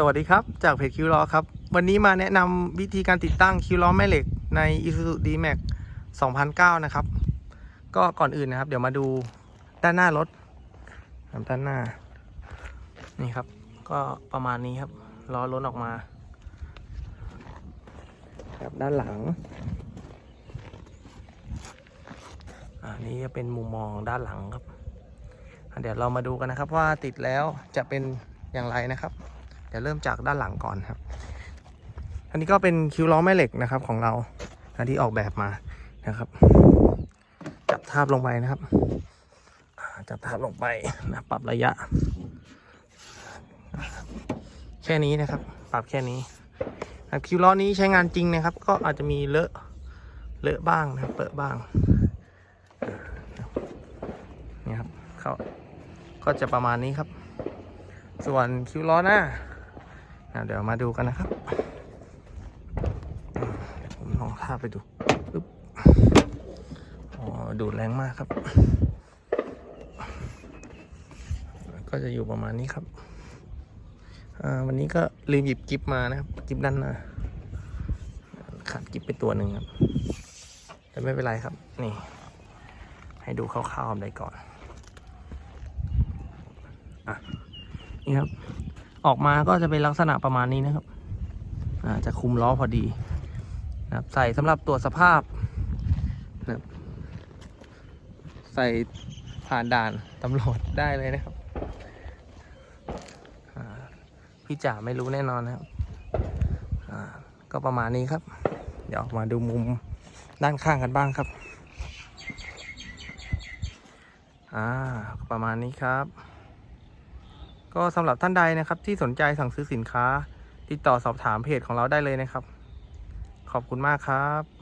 สวัสดีครับ จากเพจคิวล้อครับ วันนี้มาแนะนำวิธีการติดตั้งคิวล้อแม่เหล็กใน Isuzu D-Max 2009 นะครับ ก็ก่อนอื่นนะครับ เดี๋ยวมาดูด้านหน้ารถด้านหน้า นี่ครับ ก็ประมาณนี้ครับ ล้อล้นออกมาครับด้านหลัง อันนี้จะเป็นมุมมองด้านหลังครับ เดี๋ยวเรามาดูกันนะครับว่าติดแล้วจะเป็นอย่างไรนะครับ เดี๋ยวเริ่มจากด้านหลังก่อนครับ อันนี้ก็เป็นคิวล้อแม่เหล็กนะครับของเราที่ออกแบบมานะครับ จับทาบลงไปนะครับ จับทาบลงไปนะปรับระยะ แค่นี้นะครับ ปรับแค่นี้นะครับคิวล้อนี้ใช้งานจริงนะครับ ก็อาจจะมีเลอะเลอะบ้างนะเปิดบ้างนี่ครับเขาก็จะประมาณนี้ครับ ส่วนคิวล้อหน้า เดี๋ยวมาดูกันนะครับผมลองท่าไปดูปึ๊บอ๋อดูดแรงมากครับ ก็จะอยู่ประมาณนี้ครับอ่าวันนี้ก็ลืมหยิบกิฟมานะครับกิฟด้านหน้าขาดกิฟไปตัวหนึ่งครับ แต่ไม่เป็นไรครับ นี่ ให้ดูคร่าวๆได้ก่อน อะ นี่ครับ ออกมาก็จะเป็นลักษณะประมาณนี้นะครับจะคุมล้อพอดีนะครับใส่สำหรับตรวจสภาพนะใส่ผ่านด่านตำรวจได้เลยนะครับพี่จ๋าไม่รู้แน่นอนนะครับก็ประมาณนี้ครับ เดี๋ยวมาดูมุมด้านข้างกันบ้างครับ อ่า ประมาณนี้ครับ ก็สำหรับท่านใดนะครับที่สนใจสั่งซื้อสินค้า ติดต่อสอบถามเพจของเราได้เลยนะครับ ขอบคุณมากครับ